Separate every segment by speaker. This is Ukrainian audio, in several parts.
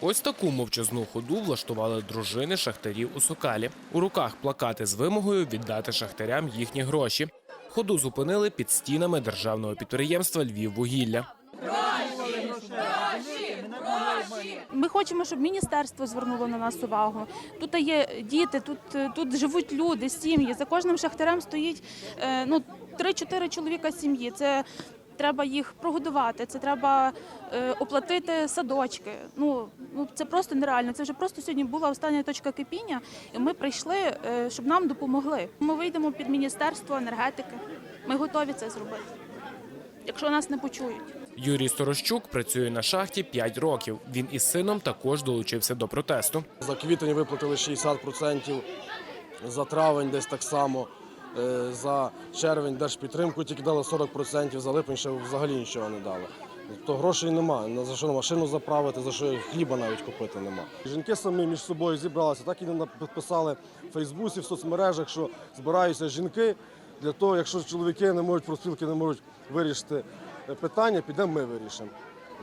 Speaker 1: Ось таку мовчазну ходу влаштували дружини шахтарів у Сокалі. У руках плакати з вимогою віддати шахтарям їхні гроші. Ходу зупинили під стінами державного підприємства Львіввугілля.
Speaker 2: Ми хочемо, щоб міністерство звернуло на нас увагу. Тут є діти, тут, тут живуть люди, сім'ї. За кожним шахтарем стоїть е, ну, 3-4 чоловіка сім'ї. Це треба їх прогодувати, це треба е, оплатити садочки. Ну, ну це просто нереально. Це вже просто сьогодні була остання точка кипіння, і ми прийшли, е, щоб нам допомогли. Ми вийдемо під міністерство енергетики. Ми готові це зробити, якщо нас не почують.
Speaker 1: Юрій Сторощук працює на шахті 5 років. Він із сином також долучився до протесту.
Speaker 3: За квітень виплатили 60%, за травень десь так само, за червень держпідтримку тільки дали 40%, за липень ще взагалі нічого не дали. То грошей немає, за що машину заправити, за що хліба навіть купити нема. Жінки самі між собою зібралися, так і не підписали в Фейсбуці, в соцмережах, що збираються жінки для того, якщо чоловіки не можуть, профспілки не можуть вирішити е, питання, підемо ми вирішимо.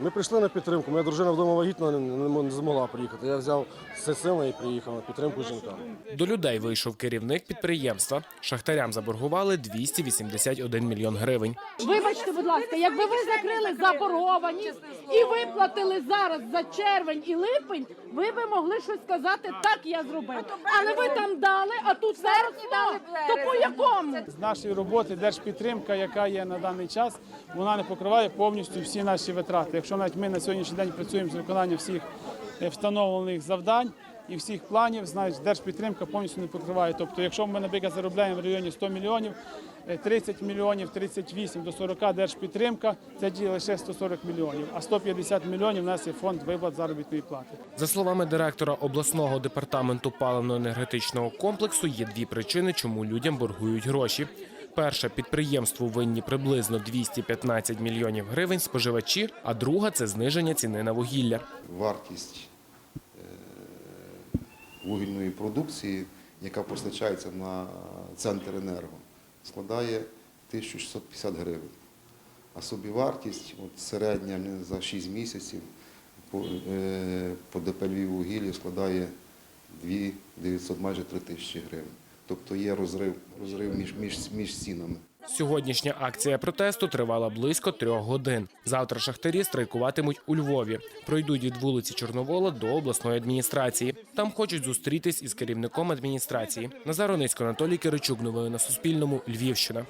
Speaker 3: Ми прийшли на підтримку. Моя дружина вдома вагітна не, змогла приїхати. Я взяв все сили і приїхав на підтримку жінкам.
Speaker 1: До людей вийшов керівник підприємства. Шахтарям заборгували 281 мільйон гривень.
Speaker 4: Вибачте, будь ласка, якби ви закрили заборгованість і виплатили зараз за червень і липень, ви би могли щось сказати, так я зробив. Але ви там дали, а тут зараз дали. То по якому?
Speaker 5: З нашої роботи держпідтримка, яка є на даний час, вона не покриває повністю всі наші витрати. Якщо навіть ми на сьогоднішній день працюємо з виконанням всіх е, встановлених завдань і всіх планів, значить держпідтримка повністю не покриває. Тобто, якщо ми, наприклад, заробляємо в районі 100 мільйонів, е, 30 мільйонів, 38 до 40 держпідтримка, це діє лише 140 мільйонів, а 150 мільйонів у нас є фонд виплат заробітної плати.
Speaker 1: За словами директора обласного департаменту паливно-енергетичного комплексу, є дві причини, чому людям боргують гроші. Перша підприємству винні приблизно 215 мільйонів гривень споживачі, а друга це зниження ціни на вугілля.
Speaker 6: вартість е, вугільної продукції, яка постачається на центр енерго, складає 1650 гривень. А собівартість от середня за 6 місяців по, е, ДП «Львіввугіллі» складає 2 900, майже 3 тисячі гривень. Тобто є розрив, розрив між, між, між цінами.
Speaker 1: Сьогоднішня акція протесту тривала близько трьох годин. Завтра шахтарі страйкуватимуть у Львові. Пройдуть від вулиці Чорновола до обласної адміністрації. Там хочуть зустрітись із керівником адміністрації. Назар Оницько, Анатолій Киричук. Новини на Суспільному. Львівщина.